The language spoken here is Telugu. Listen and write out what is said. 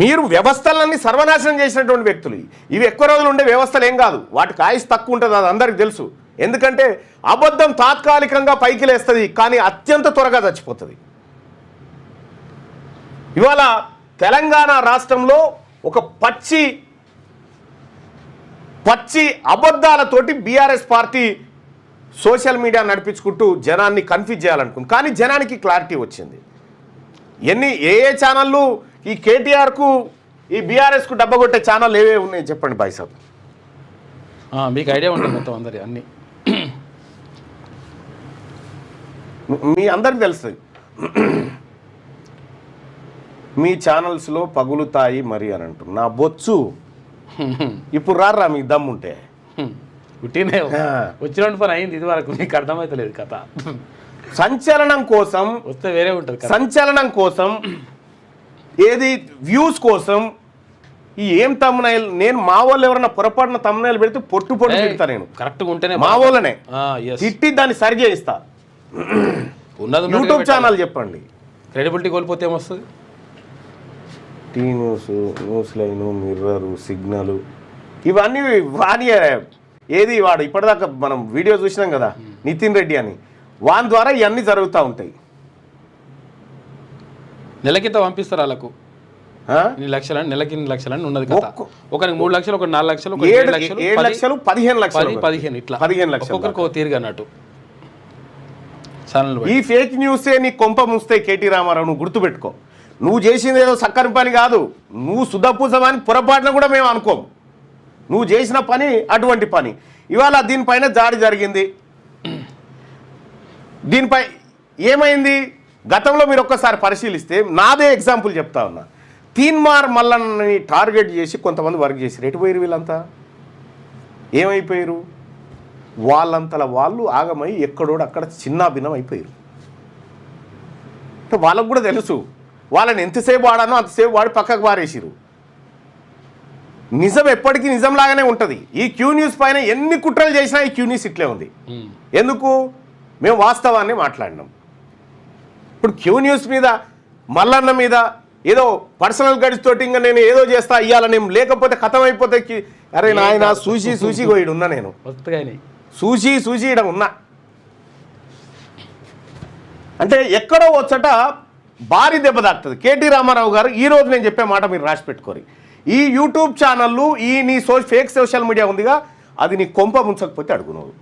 మీరు వ్యవస్థలన్నీ సర్వనాశనం చేసినటువంటి వ్యక్తులు. ఇవి ఎక్కువ రోజులు ఉండే వ్యవస్థలు ఏం కాదు. వాటికి ఆయుష్ తక్కువ ఉంటుంది అది అందరికి తెలుసు. ఎందుకంటే అబద్ధం తాత్కాలికంగా పైకి లేస్తుంది కానీ అత్యంత త్వరగా చచ్చిపోతుంది. ఇవాళ తెలంగాణ రాష్ట్రంలో ఒక పచ్చి పచ్చి అబద్ధాలతోటి బీఆర్ఎస్ పార్టీ సోషల్ మీడియా నడిపించుకుంటూ జనాన్ని కన్ఫ్యూజ్ చేయాలనుకుంది. కానీ జనానికి క్లారిటీ వచ్చింది. ఎన్ని ఏ ఏ ఛానళ్ళు ఈ కేటీఆర్కు ఈ బీఆర్ఎస్కు డబ్బ కొట్టే ఛానల్ ఏవే ఉన్నాయి చెప్పండి బాయ్ సాబ్. మీకు ఐడియా ఉంటుంది మొత్తం అందరి అన్ని. మీ అందరికి తెలుస్తుంది. మీ ఛానల్స్లో పగులుతాయి మరి అని అంటారు నా బొచ్చు. ఇప్పుడు రారా మీకు దమ్ముంటే పుట్టినే. వచ్చిన పని అయింది ఇది వరకు మీకు అర్థమైతలేదు కథ. సంచలనం కోసం వస్తే వేరే ఉంటుంది సంచలనం కోసం ఏది వ్యూస్ కోసం ఈ ఏం తమ్మునైల్ నేను మా వాళ్ళు ఎవరన్నా పొరపాటున తమ్మునైలు పెడితే పొట్టు పొట్టు తిడతా నేను. కరెక్ట్గా ఉంటేనే మా వాళ్ళనే. తిట్టి దాన్ని సరి చేయిస్తా. ఉన్నది యూట్యూబ్ ఛానల్ చెప్పండి. క్రెడిబిలిటీ కోల్పోతే ఏమొస్తుంది? T news news line mirror signal ఇవన్నీ వాని ఏది వాడు? ఇప్పటిదాకా మనం వీడియో చూసినాం కదా నితిన్ రెడ్డి అని. వాని ద్వారా ఇవన్నీ జరుగుతూ ఉంటాయి. నెలకింత పంపిస్తారు వాళ్ళకు? ఇన్ని లక్షలని నెలకి ఇన్ని లక్షలని ఉన్నది ఒక్క- ఒకరికి మూడు లక్షలు ఒక నాలుగు లక్షలు ఏడు లక్షలు ఏడు లక్షలు పదిహేను లక్షలు పది పదిహేను ఇట్లా. పదిహేను లక్షలు ఒక్కొక్కరికి ఒక తీరుగా అన్నట్టు. ఈ ఫేక్ న్యూసే నీ కొంప ముస్తాయి కేటీ రామారావు నువ్వు గుర్తుపెట్టుకో. నువ్వు చేసింది ఏదో చక్కని పని కాదు. నువ్వు సుధపూసమని పొరపాటున కూడా మేము అనుకోం. నువ్వు చేసిన పని అటువంటి పని. ఇవాళ దీనిపైన దాడి జరిగింది. దీనిపై ఏమైంది? గతంలో మీరు ఒక్కసారి పరిశీలిస్తే నాదే ఎగ్జాంపుల్ చెప్తా ఉన్నా. తీన్మార్ మల్లన్నని టార్గెట్ చేసి కొంతమంది వర్క్ చేసి ఎటు పోయారు వీళ్ళంతా? ఏమైపోయారు వాళ్ళంతల వాళ్ళు ఆగమై ఎక్కడోడు అక్కడ చిన్నాభిన్నం అయిపోయారు వాళ్ళకు కూడా తెలుసు. వాళ్ళని ఎంతసేపు వాడానో అంతసేపు వాడి పక్కకు పారేసిరు నిజం ఎప్పటికీ నిజంలాగానే ఉంటుంది. ఈ క్యూ న్యూస్ పైన ఎన్ని కుట్రలు చేసినా ఈ క్యూ న్యూస్ ఇట్లే ఉంది. ఎందుకు? మేము వాస్తవాన్ని మాట్లాడినాం. ఇప్పుడు క్యూ న్యూస్ మీద మల్లన్న మీద ఏదో పర్సనల్ గడిస్ తోటి ఇంకా నేను ఏదో చేస్తా ఇవ్వాలని లేకపోతే కథం అయిపోతే అరే నాయన సూసి సూసి పోయిడు ఉన్నా నేను. సూచి సూచి ఇక్కడ ఉన్నా. అంటే ఎక్కడో వచ్చట భారీ దెబ్బ తాకుతుంది. కేటీ రామారావు గారు ఈ రోజు నేను చెప్పే మాట మీరు రాసి పెట్టుకోరు. ఈ యూట్యూబ్ ఛానళ్ళు ఈ నీ సో ఫేక్ సోషల్ మీడియా ఉందిగా అది నీ కొంప ముంచకపోతే అడుగు నువ్వు